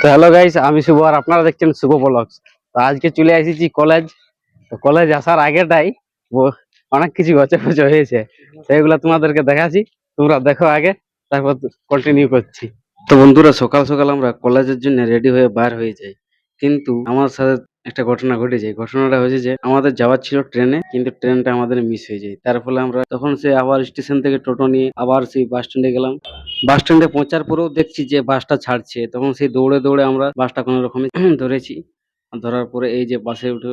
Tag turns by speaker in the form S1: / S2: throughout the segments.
S1: তো hello guys আমি শুভ আর আপনারা দেখছেন শুভ ব্লগস তো আজকে চলে এসেছি কলেজ তো কলেজ আসার আগেটাই অনেক কিছু ফছে হয়েছে। সেইগুলো তোমাদেরকে দেখাচ্ছি। তোমরা দেখো আগে, তারপর কন্টিনিউ করছি। তো বন্ধুরা, সকাল সকাল আমরা কলেজের জন্য রেডি হয়ে বার হয়ে যাই। কিন্তু আমার সাথে একটা ঘটনা ঘটে যায়। ঘটনাটা হয়েছে যে, আমাদের যাওয়ার ছিল ট্রেনে কিন্তু ট্রেনটা আমাদের মিস হয়ে যায়। তার ফলে আমরা তখন সে আবার স্টেশন থেকে টোটো নিয়ে আবার সেই বাস স্ট্যান্ডে গেলাম। বাস স্ট্যান্ডে পৌঁছার পরেও দেখছি যে বাসটা ছাড়ছে, তখন সেই দৌড়ে দৌড়ে আমরা বাসটা কোনো রকমে ধরেছি। ধরার পরে এই যে বাসে উঠে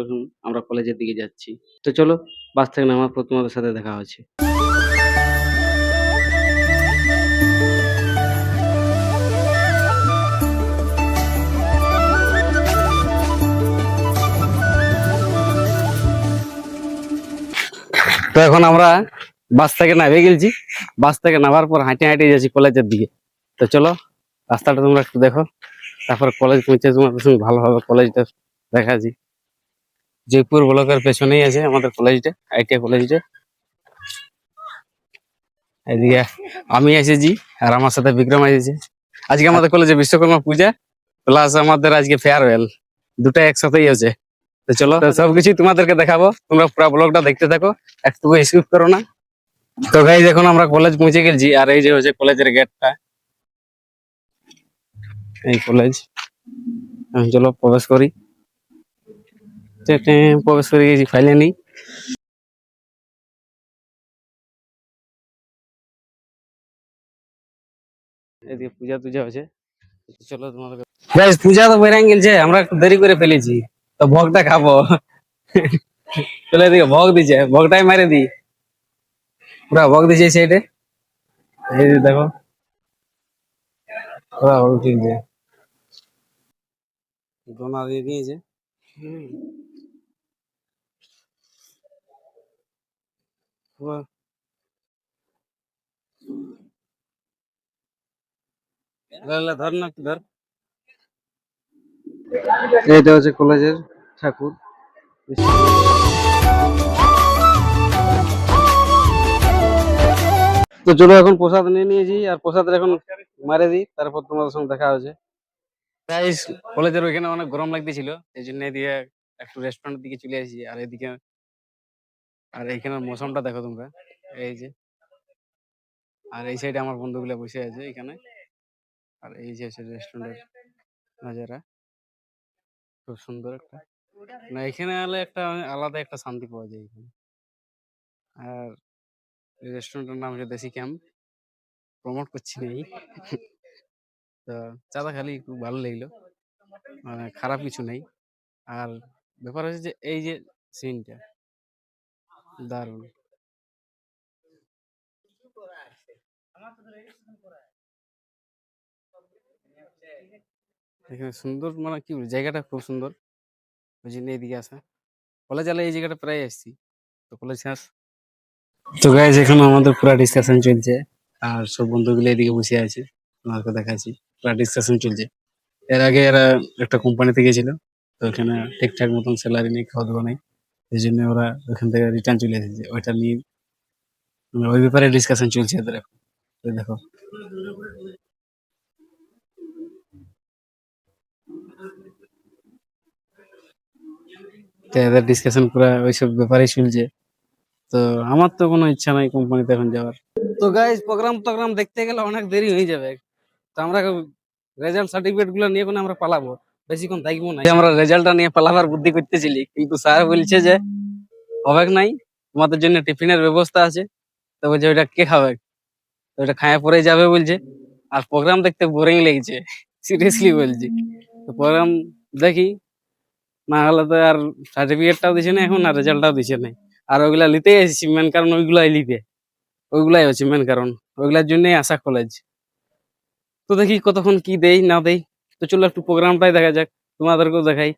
S1: আমরা কলেজের দিকে যাচ্ছি। তো চলো, বাস থেকে নামার পর তোমাদের সাথে দেখা হচ্ছে। তো এখন আমরা বাস থেকে নামে গেছি বাস থেকে নামার পর হাঁটে হাঁটে যাচ্ছি কলেজের দিকে। তো চলো, রাস্তাটা তোমরা একটু দেখো। তারপর কলেজ পৌঁছে তোমাদের সঙ্গে ভালোভাবে কলেজটা দেখাচ্ছি। জয়পুর ব্লকের পেছনেই আছে আমাদের কলেজটা, আইটিআই কলেজটা। এদিকে আমি এসেছি আর আমার সাথে বিক্রম এসেছে। আজকে আমাদের কলেজে বিশ্বকর্মা পূজা প্লাস আমাদের আজকে ফেয়ারওয়েল দুটাই একসাথেই আছে। তো চলো সবকিছু তোমাদেরকে দেখাবো। তোমরা পুরো ব্লগটা দেখতে থাকো। একটু স্কিপ করো না। তো ভাই এখন আমরা কলেজ পৌঁছে গেছি আর এই যে হচ্ছে কলেজের গেটটা এই কলেজ চলো প্রবেশ করি। প্রবেশ করে গেছি ফাইলে নেই। পূজা টুজা হচ্ছে চলো পূজা তো গেছে, আমরা একটু দেরি করে ফেলেছি। তো ভোগটা খাব। এদিকে ভোগ দিছে, ভোগটাই মারে দি পুরা ভোগ দিছে এই সাইডে এই যে দেখো। পুরা ভোগ দিয়েছে দোনা দিয়ে দিয়েছে পুরা ধর না ধর। এইটা হচ্ছে কলেজের ঠাকুর। তো চলো এখন প্রসাদ নিয়ে নিয়েছি, আর প্রসাদ এখন মারে দিই, তারপর তোমাদের সঙ্গে দেখা হচ্ছে গাইস কলেজের ওইখানে অনেক গরম লাগতেছিল, এই জন্য এদিকে একটু রেস্টুরেন্টের দিকে চলে আসি, আর এদিকে আর এইখানের মৌসমটা দেখো তোমরা, এই যে। আর এই সাইডে আমার বন্ধুগুলো বসে আছে এখানে, আর এই যে রেস্টুরেন্টের নাজারা খুব সুন্দর একটা। না, এখানে এলে একটা আলাদা একটা শান্তি পাওয়া যায় এখানে। আর রেস্টুরেন্টের নাম হচ্ছে দেশি ক্যাম্প। প্রমোট করছি না এই। তো চাঁদা খালি খুব ভালো লাগল। মানে খারাপ কিছু নেই। আর ব্যাপার হচ্ছে যে এই যে সিনটা দারুণ। এখানে সুন্দর মানে কি জায়গাটা খুব সুন্দর। ওই জন্য এদিকে আসা। কলেজ আলে এই জায়গাটা প্রায় আসছি। তো কলেজ শেষ তো গাইজ এখন আমাদের পুরো ডিসকাশন চলছে। আর সব বন্ধুগুলো এদিকে বসে আছে তোমাকে দেখাচ্ছি। পুরো ডিসকাশন চলছে। এর আগে এরা একটা কোম্পানিতে গেছিল, তো ওখানে ঠিকঠাক মতন স্যালারি নেই খাওয়া দাওয়া নেই। এই জন্য ওরা ওখান থেকে রিটার্ন চলে এসেছে। ওইটা নিয়ে মানে ওই ব্যাপারে ডিসকাশন চলছে এদের এখন। দেখো। এদের ডিসকাশন পুরো ওইসব ব্যাপারেই চলছে। তো আমার তো কোনো ইচ্ছা নাই কোম্পানিতে এখন যাওয়ার। তো গাইজ প্রোগ্রাম টোগ্রাম দেখতে গেলে অনেক দেরি হয়ে যাবে। তো আমরা রেজাল্ট সার্টিফিকেটগুলো নিয়ে কোনো আমরা পালাবো। বেশিক্ষণ থাকব না। আমরা রেজাল্টটা নিয়ে পালাবার বুদ্ধি করতেছিলি। কিন্তু স্যার বলছে যে, হবে নাই? তোমাদের জন্য টিফিনের ব্যবস্থা আছে। তো বলছে, ওইটা কে খাবে? ওইটা খায়া পরে যাবে বলছে। আর প্রোগ্রাম দেখতে বোরিং লেগেছে। সিরিয়াসলি বলছি। তো প্রোগ্রাম দেখি। না হলে তো আর সার্টিফিকেটটাও দিছে না, এখন আর রেজাল্টটাও দিছে না। আর ওইগুলা নিতেই এসেছি মেন কারণ ওইগুলাই নিতে ওইগুলাই হচ্ছে মেন কারণ। ওইগুলার জন্যই আসা কলেজ তো দেখি কতক্ষণ কি দেই না দেই। তো চলো একটু প্রোগ্রামটাই দেখা যাক তোমাদেরকেও দেখাই।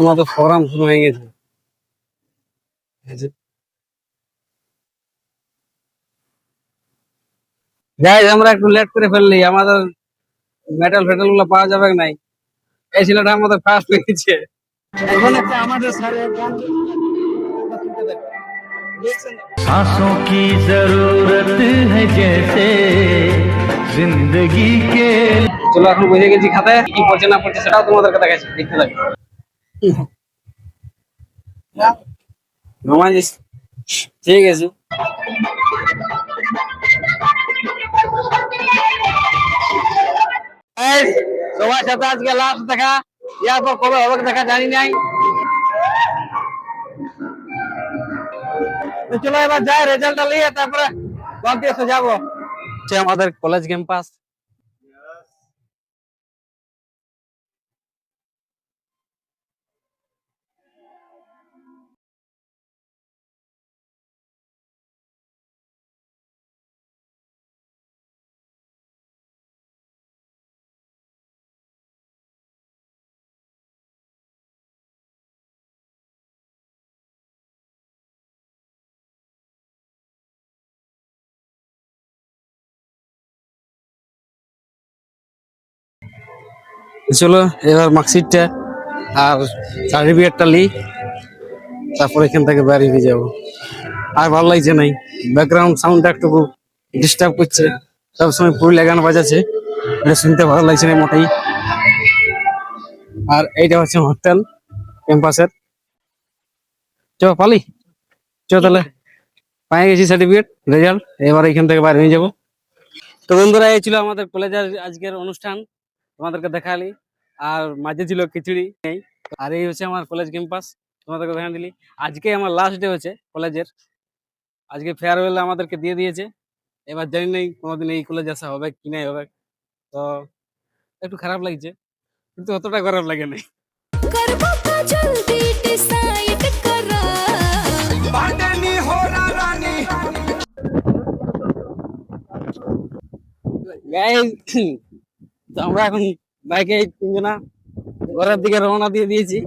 S1: তোমাদের প্রোগ্রাম শুরু হয়ে গেছে। এই যে। Guys, আমরা একটু লেট করে ফেললি আমাদের মেটাল ফেটালগুলো পাওয়া যাবে নাই? এই ছেলেটা আমাদের ফার্স্ট পেয়েছে। এখন আমাদের স্যারের
S2: सांसों की जरूरत है जैसे जिंदगी के
S1: চলো এখন বুঝে গেছি খাতায় কি পড়ছে না পড়ছে সেটাও তোমাদেরকে দেখাচ্ছি দেখতে থাকো ঘুমাই যাস ঠিক আছে এই, সবার সাথে আজকে লাস্ট দেখা ইয়ার পর কবে হবে দেখা জানি নাই চলো এবার যাই রেজাল্টটা নিয়ে তারপরে বাড়িতে এসে যাব। আমাদের কলেজ ক্যাম্পাস চলো, এবার মার্কশিটটা আর সার্টিফিকেটটা লি, তারপর এখান থেকে বাড়ি হয়ে যাব। আর ভালো লাগছে নাই। ব্যাকগ্রাউন্ড সাউন্ডটা একটু ডিস্টার্ব করছে। সবসময় পুরুলিয়া লাগানো বাজাচ্ছে। এটা শুনতে ভালো লাগছে না মোটেই। আর এইটা হচ্ছে হোটেল ক্যাম্পাসের চ পালি? চ তাহলে। পাই গেছি সার্টিফিকেট রেজাল্ট এবার এখান থেকে বাইরে নিয়ে যাব। তো বন্ধুরা, এই ছিল আমাদের কলেজের আজকের অনুষ্ঠান। তোমাদেরকে দেখালি। আর মাঝে ছিল খিচুড়ি। নেই আর এই হচ্ছে আমার কলেজ ক্যাম্পাস তোমাদেরকে দেখা দিলি। আজকে আমার লাস্ট ডে হচ্ছে কলেজের আজকে ফেয়ারওয়েল আমাদেরকে দিয়ে দিয়েছে। এবার জানি নেই কোনোদিন এই কলেজ আসা হবে কি নাই হবে। তো একটু খারাপ লাগছে। কিন্তু অতটা খারাপ লাগে নাই। তো আমরা এখন বাইকে তিনজনা ঘরের দিকে রওনা দিয়ে দিয়েছি।